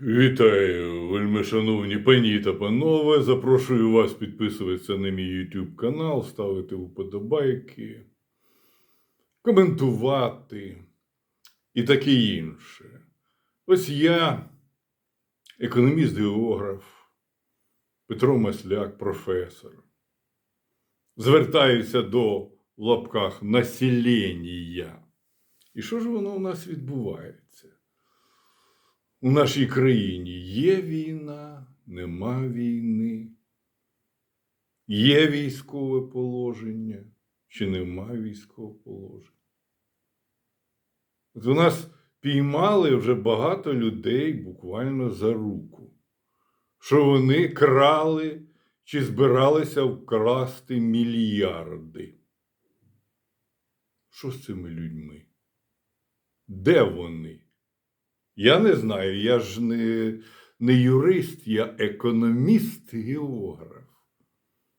Вітаю, вельми шановні пані та панове. Запрошую вас підписуватися на мій YouTube канал, ставити вподобайки, коментувати і таке інше. Ось я, економіст-географ Петро Масляк, професор. Звертаюся до в лапках населення. І що ж воно у нас відбувається? У нашій країні є війна, нема війни, є військове положення чи нема військового положення. От у нас піймали вже багато людей буквально за руку, що вони крали чи збиралися вкрасти мільярди. Що з цими людьми? Де вони? Я не знаю, я ж не, не юрист, я економіст, географ.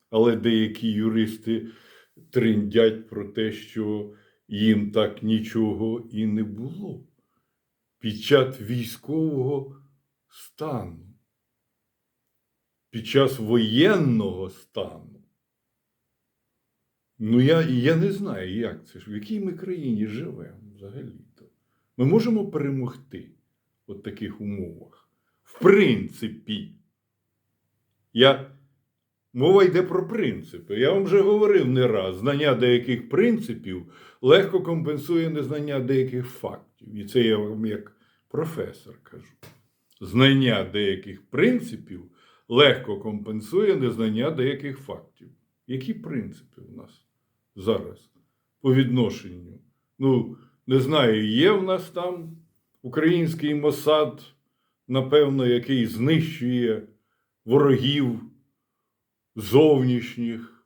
Але деякі юристи триндять про те, що їм так нічого і не було під час військового стану, під час воєнного стану. Ну, я, я не знаю, як це ж, в якій ми країні живемо взагалі-то. Ми можемо перемогти в таких умовах. В принципі, я... мова йде про принципи. Я вам вже говорив не раз, знання деяких принципів легко компенсує незнання деяких фактів. І це я вам як професор кажу. Знання деяких принципів легко компенсує незнання деяких фактів. Які принципи в нас зараз по відношенню? Ну, не знаю, є в нас там український Мосад, напевно, який знищує ворогів зовнішніх,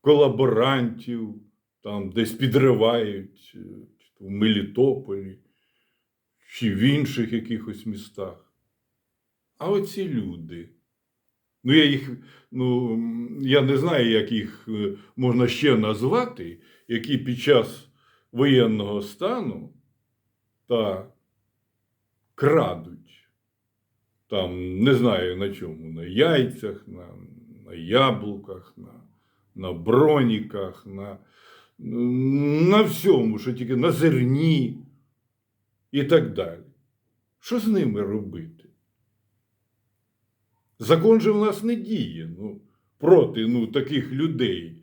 колаборантів, там десь підривають е, в Мелітополі чи в інших якихось містах. А оці люди. Ну, я їх, ну, я не знаю, як їх е, можна ще назвати, які під час воєнного стану та крадуть. Там, не знаю на чому, на яйцях, на, на яблуках, на, на броніках, на, на всьому, що тільки на зерні і так далі. Що з ними робити? Закон же в нас не діє ну, проти ну, таких людей.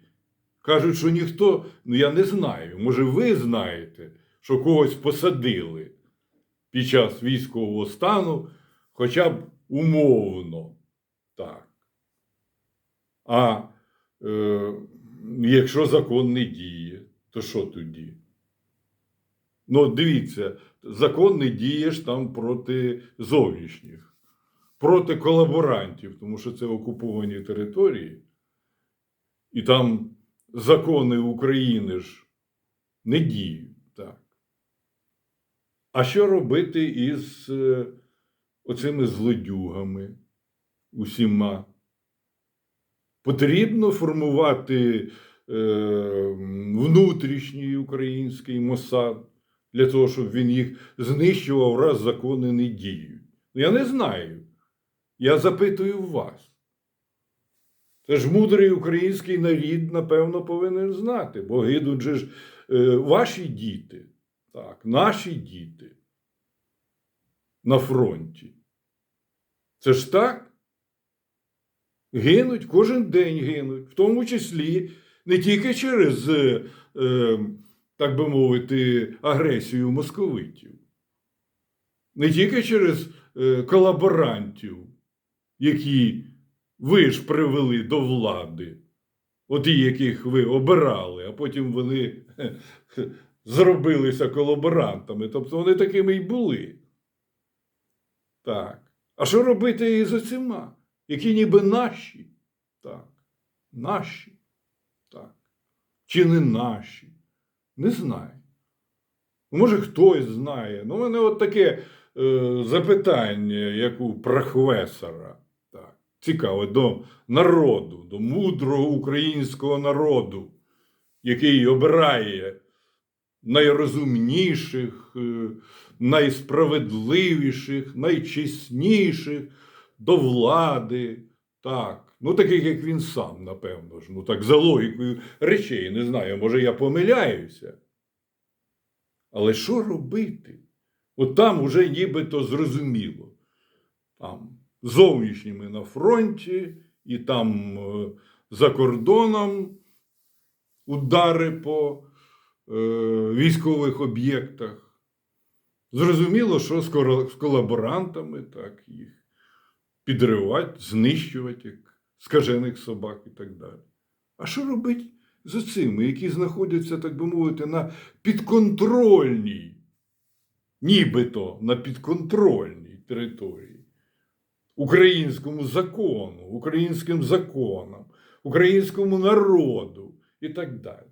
Кажуть, що ніхто, ну я не знаю, може, ви знаєте, що когось посадили під час військового стану, хоча б умовно. Так. А е, якщо закон не діє, то що тоді? Ну, дивіться, закон не діє ж там проти зовнішніх, проти колаборантів, тому що це окуповані території, і там закони України ж не діють. Так. А що робити із е, оцими злодюгами усіма? Потрібно формувати е, внутрішній український Мосад для того, щоб він їх знищував, раз закони не діють. Ну, Я не знаю. Я запитую вас. Це ж мудрий український нарід, напевно, повинен знати, бо гинуть же ж е, ваші діти, так, наші діти на фронті. Це ж так? Гинуть, кожен день гинуть, в тому числі не тільки через, е, е, так би мовити, агресію московитів, не тільки через е, колаборантів, які ви ж привели до влади, оті, яких ви обирали, а потім вони хе, зробилися колаборантами. Тобто вони такими й були. Так. А що робити із оцима, які ніби наші? Так. Наші. Так. Чи не наші? Не знаю. Ну, Може, хтось знає. Ну, у мене от таке е, запитання, як у професора. Так. Цікаве до народу, до мудрого українського народу, який обирає найрозумніших, е, найсправедливіших, найчесніших до влади. Так. Ну, таких, як він сам, напевно ж. Ну, так, за логікою речей, не знаю, може, я помиляюся. Але що робити? От там уже нібито зрозуміло. Там зовнішніми на фронті, і там е, за кордоном удари по військових об'єктах. Зрозуміло, що з колаборантами так їх підривати, знищувати, як скажених собак і так далі. А що робити з цими, які знаходяться, так би мовити, на підконтрольній, нібито на підконтрольній території? Українському закону, українським законам, українському народу і так далі.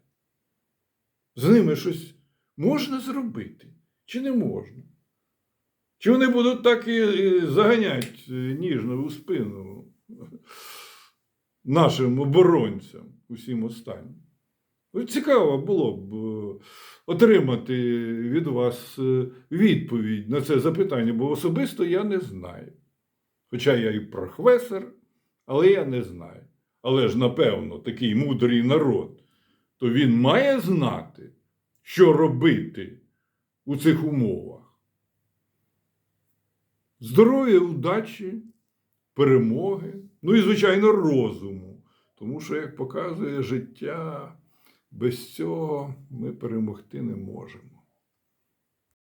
З ними щось можна зробити чи не можна? Чи вони будуть так і, заганять е, ніжно у спину нашим оборонцям, усім останнім? Цікаво було б е, отримати від вас е, відповідь на це запитання, бо особисто я не знаю. Хоча я і професор, але я не знаю. Але ж, напевно, такий мудрий народ, то він має знати, що робити у цих умовах. Здоров'я, удачі, перемоги, ну і, звичайно, розуму. Тому що, як показує життя, без цього ми перемогти не можемо.